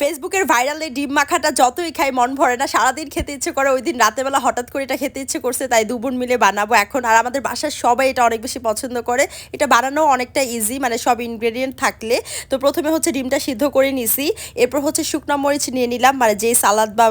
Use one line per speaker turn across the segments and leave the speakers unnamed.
ফেসবুকের ভাইরালে ডিম মাখাটা যতই খাই, মন ভরে না। সারাদিন খেতে ইচ্ছে করে ওই দিন রাতেবেলা হঠাৎ করে এটা খেতে ইচ্ছে করছে, তাই দুবোন মিলে বানাবো এখন। আর আমাদের বাসার সবাই এটা অনেক বেশি পছন্দ করে। এটা বানানো অনেকটা ইজি মানে সব ইনগ্রেডিয়েন্ট থাকলে। তো প্রথমে হচ্ছে ডিমটা সিদ্ধ করে নিছি। এরপর হচ্ছে শুকনো মরিচ নিয়ে নিলাম মানে যেই সালাদ বা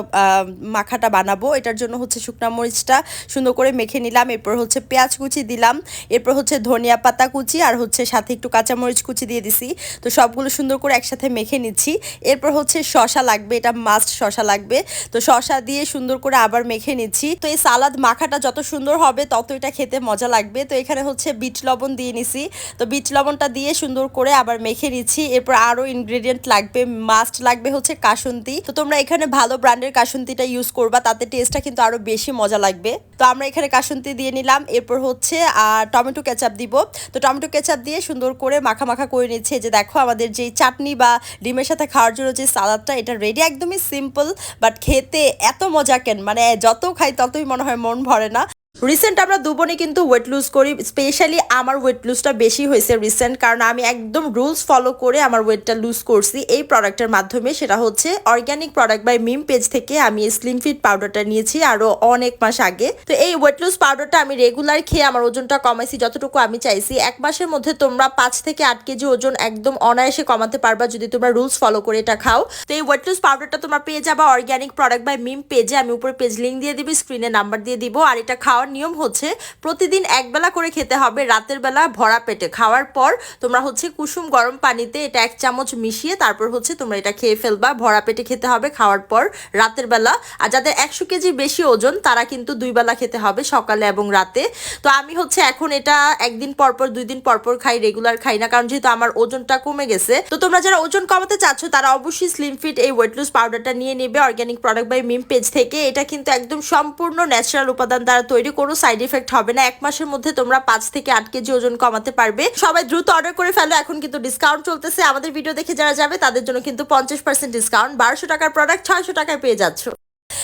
মাখাটা বানাবো, এটার জন্য হচ্ছে শুকনো মরিচটা সুন্দর করে মেখে নিলাম। এরপর হচ্ছে পেঁয়াজ কুচি দিলাম। এরপর হচ্ছে ধনিয়া পাতা কুচি আর হচ্ছে সাথে একটু কাঁচামরিচ কুচি দিয়ে দিছি। তো সবগুলো সুন্দর করে একসাথে মেখে নিচ্ছি। এরপর হচ্ছে শশা লাগবে, এটা মাস্ট শশা লাগবে। তো শশা দিয়ে সুন্দর করে আবার মেখে নিচ্ছি। তো এই সালাদ মাখাটা যত সুন্দর হবে, তত এটা খেতে মজা লাগবে। তো এখানে হচ্ছে বিট লবণ দিয়ে নিছি। তো বিট লবণটা দিয়ে সুন্দর করে আবার মেখে নিচ্ছি। এরপর আরও ইনগ্রেডিয়েন্ট লাগবে মাস্ট লাগবে হচ্ছে কাসুন্দি তো তোমরা এখানে ভালো ব্র্যান্ডের কাসুন্দিটা ইউজ করবা, তাতে টেস্টটা কিন্তু আরও বেশি মজা লাগবে। তো আমরা এখানে কাসুন্দি দিয়ে নিলাম। এরপর হচ্ছে আর টমেটো কেচাপ দিব। তো টমেটো কেচাপ দিয়ে সুন্দর করে মাখা মাখা করে নিচ্ছে। যে দেখো, আমাদের যে চাটনি বা ডিমের সাথে খাওয়ার জন্য যে সালাদটা এটা রেডি একদমই সিম্পল বাট খেতে এত মজা কেন? মানে যত খাই ততই মনে হয় মন ভরে না। রিসেন্ট আমরা দুবনে কিন্তু ওয়েট লুজ করি স্পেশালি আমার ওয়েট লুজটা বেশি হয়েছে রিসেন্ট কারণ আমি একদম রুলস ফলো করে আমার ওয়েটটা লুজ করছি। এই প্রোডাক্টের মাধ্যমে সেটা হচ্ছে organic product by Mim page থেকে আমি স্লিম ফিট পাউডারটা নিয়েছি আরও অনেক মাস আগে। তো এই ওয়েট লুজ পাউডারটা আমি রেগুলার খেয়ে আমার ওজনটা কমাইছি যতটুকু আমি চাইছি। এক মাসের মধ্যে তোমরা পাঁচ থেকে আট কেজি ওজন একদম অনায়াসে কমাতে পারবা যদি তোমরা রুলস ফলো করে এটা খাও। তো এই ওয়েট লুজ পাউডারটা তোমরা পেয়ে যাবা অর্গ্যানিক প্রোডাক্ট বাই মিম পেজে আমি উপরে পেজ লিঙ্ক দিয়ে দিবি স্ক্রিনে নাম্বার দিয়ে দিব, আর এটা খাওয়ার নিয়ম হচ্ছে প্রতিদিন একবেলা করে খেতে হবে, রাতের বেলা ভরা পেটে। খাওয়ার পর তোমরা হচ্ছে কুসুম গরম পানিতে এটা এক চামচ মিশিয়ে তারপর হচ্ছে তোমরা এটা খেয়ে ফেলবা, ভরা পেটে খেতে হবে। খাওয়ার পর রাতের বেলা, আর যাদের একশো কেজি বেশি ওজন তারা কিন্তু দুই বেলা খেতে হবে সকালে এবং রাতে। তো আমি হচ্ছে এখন এটা একদিন পর পর, দুই দিন পর পর খাই রেগুলার খাই না, কারণ যেহেতু আমার ওজনটা কমে গেছে। তো তোমরা যারা ওজন কমাতে চাচ্ছ, তারা অবশ্যই স্লিম ফিট এই ওয়েট লুজ পাউডারটা নিয়ে নেবে। Organic product by Mim page থেকে। এটা কিন্তু একদম সম্পূর্ণ ন্যাচারাল উপাদান দ্বারা তৈরি কোনো সাইড এফেক্ট হবে না। এক মাসের মধ্যে তোমরা পাঁচ থেকে আট কেজি ওজন কমাতে পারবে। সবাই দ্রুত অর্ডার করে ফেলো। এখন কিন্তু ডিসকাউন্ট চলতেছে। আমাদের ভিডিও দেখে যারা যাবে, তাদের জন্য কিন্তু পঞ্চাশ পার্সেন্ট ডিসকাউন্ট বারোশো টাকার প্রোডাক্ট ছয়শো টাকায় পেয়ে যাচ্ছ।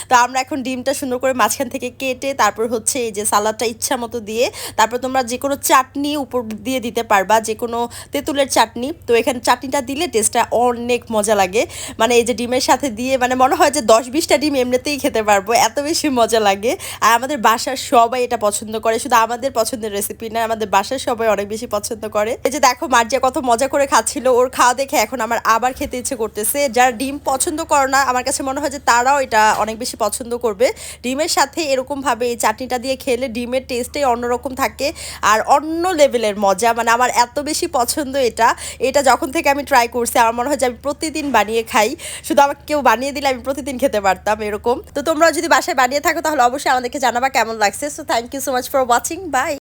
তো আমরা এখন ডিমটা সুন্দর করে মাঝখান থেকে কেটে তারপর হচ্ছে এই যে সালাদটা ইচ্ছা মতো দিয়ে তারপর তোমরা যে কোনো চাটনি উপর দিয়ে দিতে পারবা যে কোনো তেঁতুলের চাটনি। তো এখানে চাটনিটা দিলে টেস্টটা অনেক মজা লাগে। মানে এই যে ডিমের সাথে দিয়ে মানে মনে হয় যে দশ বিশটা ডিম এমনিতেই খেতে পারব, এত বেশি মজা লাগে। আর আমাদের বাসার সবাই এটা পছন্দ করে, শুধু আমাদের পছন্দের রেসিপি না, আমাদের বাসার সবাই অনেক বেশি পছন্দ করে। এই যে দেখো মার্জিয়া কত মজা করে খাচ্ছিল, ওর খাওয়া দেখে এখন আমার আবার খেতে ইচ্ছে করতেছে। যারা ডিম পছন্দ করো না, আমার কাছে মনে হয় যে তারাও এটা অনেক বেশি পছন্দ করবে। ডিমের সাথে এরকমভাবে এই চাটনিটা দিয়ে খেলে ডিমের টেস্টটাই অন্যরকম থাকে আর অন্য লেভেলের মজা। মানে আমার এত বেশি পছন্দ এটা। এটা যখন থেকে আমি ট্রাই করছি, আমার মনে হয় যে আমি প্রতিদিন বানিয়ে খাই। শুধু আমাকে কেউ বানিয়ে দিলে আমি প্রতিদিন খেতে পারতাম এরকম। তো তোমরা যদি বাসায় বানিয়ে থাকো, তাহলে অবশ্যই আমাদেরকে জানাবা কেমন লাগছে। So thank you so much for watching bye